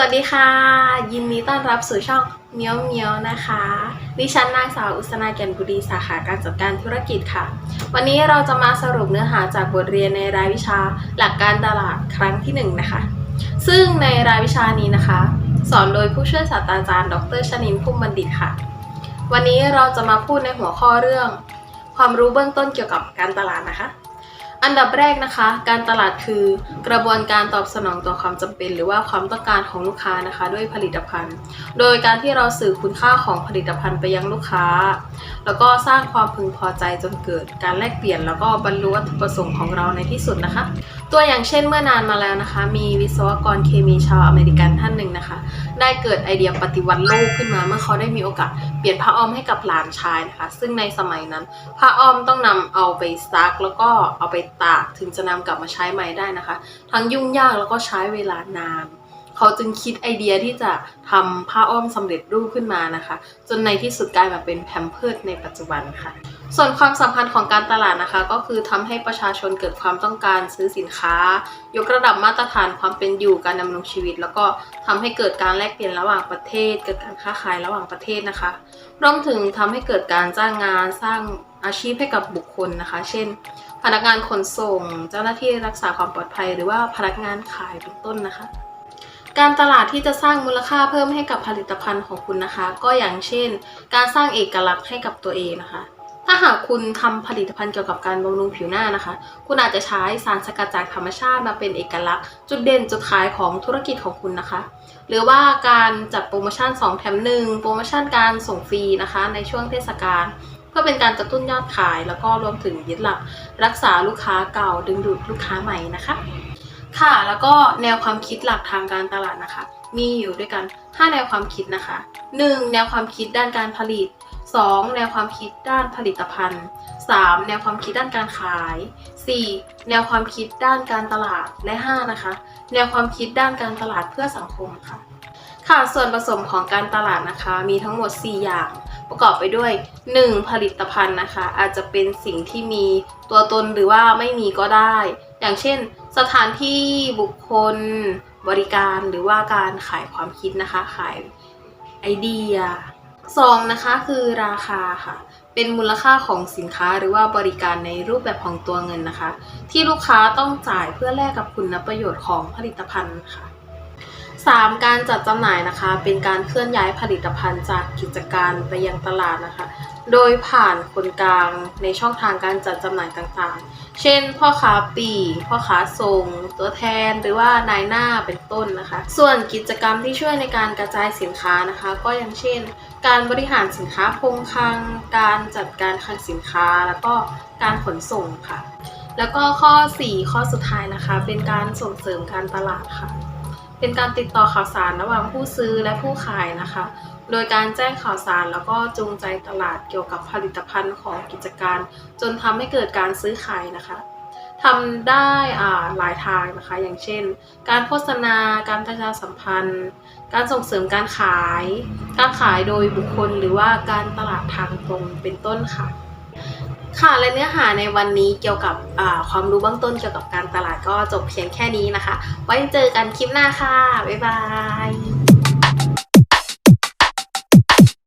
วัสดีค่ะ ยินดีต้อนรับสู่ช่องเมียวเมียวนะคะ ดิฉันนางสาวอุสนาแก่นบุรีสาขาการจัดการธุรกิจค่ะ วันนี้เราจะมาสรุปเนื้อหาจากบทเรียนในรายวิชาหลักการตลาดครั้งที่หนึ่งนะคะ ซึ่งในรายวิชานี้นะคะ สอนโดยผู้ช่วยศาสตราจารย์ ดรชนินพุ่มบัณฑิตค่ะ วันนี้เราจะมาพูดในหัวข้อเรื่อง ความรู้เบื้องต้นเกี่ยวกับการตลาดนะคะ อันดับแรกนะคะ การตลาดคือกระบวนการตอบสนองต่อความจำเป็น หรือว่าความต้องการของลูกค้านะคะ ด้วยผลิตภัณฑ์ โดยการที่เราสื่อคุณค่าของผลิตภัณฑ์ไปยังลูกค้า แล้วก็สร้างความพึงพอใจจนเกิดการแลกเปลี่ยน แล้วก็บรรลุวัตถุประสงค์ของเราในที่สุดนะคะ ตัวอย่างเช่นเมื่อนานมาแล้วนะคะ มีวิศวกรเคมีชาวอเมริกันท่านหนึ่งนะคะ ได้เกิดไอเดียปฏิวัติโลกขึ้นมา เมื่อเขาได้มีโอกาสเปลี่ยนผ้าอ้อมให้กับหลานชายนะคะ ซึ่งในสมัยนั้นผ้าอ้อมต้องนำเอาไปซักแล้วก็เอาไปตาก ถึงจะนำกลับมาใช้ใหม่ได้นะคะ ทั้งยุ่งยากแล้วก็ใช้เวลานานเขาจึงคิดไอเดียที่จะทำผ้าอ้อมสำเร็จรูปขึ้นมานะคะ จนในที่สุดกลายมาเป็นแพมเพิร์ดในปัจจุบันค่ะ ส่วนความสัมพันธ์ของการตลาดนะคะ ก็คือทำให้ประชาชนเกิดความต้องการซื้อสินค้า ยกระดับมาตรฐานความเป็นอยู่การดำรงชีวิต แล้วก็ทำให้เกิดการแลกเปลี่ยนระหว่างประเทศ เกิดการค้าขายระหว่างประเทศนะคะรวมถึงทำให้เกิดการจ้างงานสร้าง อาชีพให้กับบุคคลนะคะ เช่น พนักงานขนส่ง เจ้าหน้าที่รักษาความปลอดภัย หรือว่าพนักงานขายเป็นต้นนะคะ การตลาดที่จะสร้างมูลค่าเพิ่มให้กับผลิตภัณฑ์ของคุณนะคะ ก็อย่างเช่น การสร้างเอกลักษณ์ให้กับตัวเองนะคะ ถ้าหากคุณทำผลิตภัณฑ์เกี่ยวกับการบำรุงผิวหน้านะคะ คุณอาจจะใช้สารสกัดจากธรรมชาติมาเป็นเอกลักษณ์ จุดเด่นจุดขายของธุรกิจของคุณนะคะหรือว่าการจัดโปรโมชั่น 2 แถม 1 โปรโมชั่นการส่งฟรีนะคะ ในช่วงเทศกาล เพื่อเป็นการกระตุ้นยอดขาย แล้วก็รวมถึงยึดหลักรักษาลูกค้าเก่าดึงดูดลูกค้าใหม่นะคะ ค่ะแล้วก็แนวความคิดหลักทางการตลาดนะคะ มีอยู่ด้วยกัน 5 แนวความคิดนะคะ 1. แนวความคิดด้านการผลิต 2. แนวความคิดด้านผลิตภัณฑ์ 3. แนวความคิดด้านการขาย 4. แนวความคิดด้านการตลาด และ 5 นะคะ แนวความคิดด้านการตลาดเพื่อสังคมค่ะ ค่ะ ส่วนผสมของการตลาดนะคะ มีทั้งหมด 4 อย่าง ประกอบไปด้วย 1. ผลิตภัณฑ์นะคะ อาจจะเป็นสิ่งที่มีตัวตนหรือว่าไม่มีก็ได้ อย่างเช่น สถานที่บุคคล บริการหรือว่าการขายความคิดนะคะ ขายไอเดียสองนะคะคือราคาค่ะ เป็นมูลค่าของสินค้าหรือว่าบริการในรูปแบบของตัวเงินนะคะ ที่ลูกค้าต้องจ่ายเพื่อแลกกับคุณประโยชน์ของผลิตภัณฑ์ค่ะ 3. การจัดจำหน่ายนะคะ เป็นการเคลื่อนย้ายผลิตภัณฑ์จากกิจการไปยังตลาดนะคะ โดยผ่านคนกลางในช่องทางการจัดจำหน่ายต่างๆ เช่น พ่อค้าปีพ่อค้าส่ง ตัวแทนหรือว่านายหน้าเป็นต้นนะคะ ส่วนกิจกรรมที่ช่วยในการกระจายสินค้านะคะ ก็อย่างเช่น การบริหารสินค้าคงคลัง การจัดการคลังสินค้า แล้วก็การขนส่งค่ะ แล้วก็ข้อ 4 ข้อสุดท้ายนะคะ เป็นการส่งเสริมการตลาดค่ะ เป็นการติดต่อข่าวสารระหว่างผู้ซื้อและผู้ขายนะคะ โดยการแจ้งข่าวสารแล้วก็จูงใจตลาดเกี่ยวกับผลิตภัณฑ์ของกิจการ จนทำให้เกิดการซื้อขายนะคะทำได้อ่าหลายทางนะคะ อย่างเช่น การโฆษณา การประชาสัมพันธ์ การส่งเสริมการขาย การขายโดยบุคคลหรือว่าการตลาดทางตรงเป็นต้นค่ะ ค่ะและเนื้อหาในวันนี้เกี่ยวกับความรู้เบื้องต้นเกี่ยวกับการตลาดก็จบเพียงแค่นี้นะคะ ไว้เจอกันคลิปหน้าค่ะ บ๊ายบาย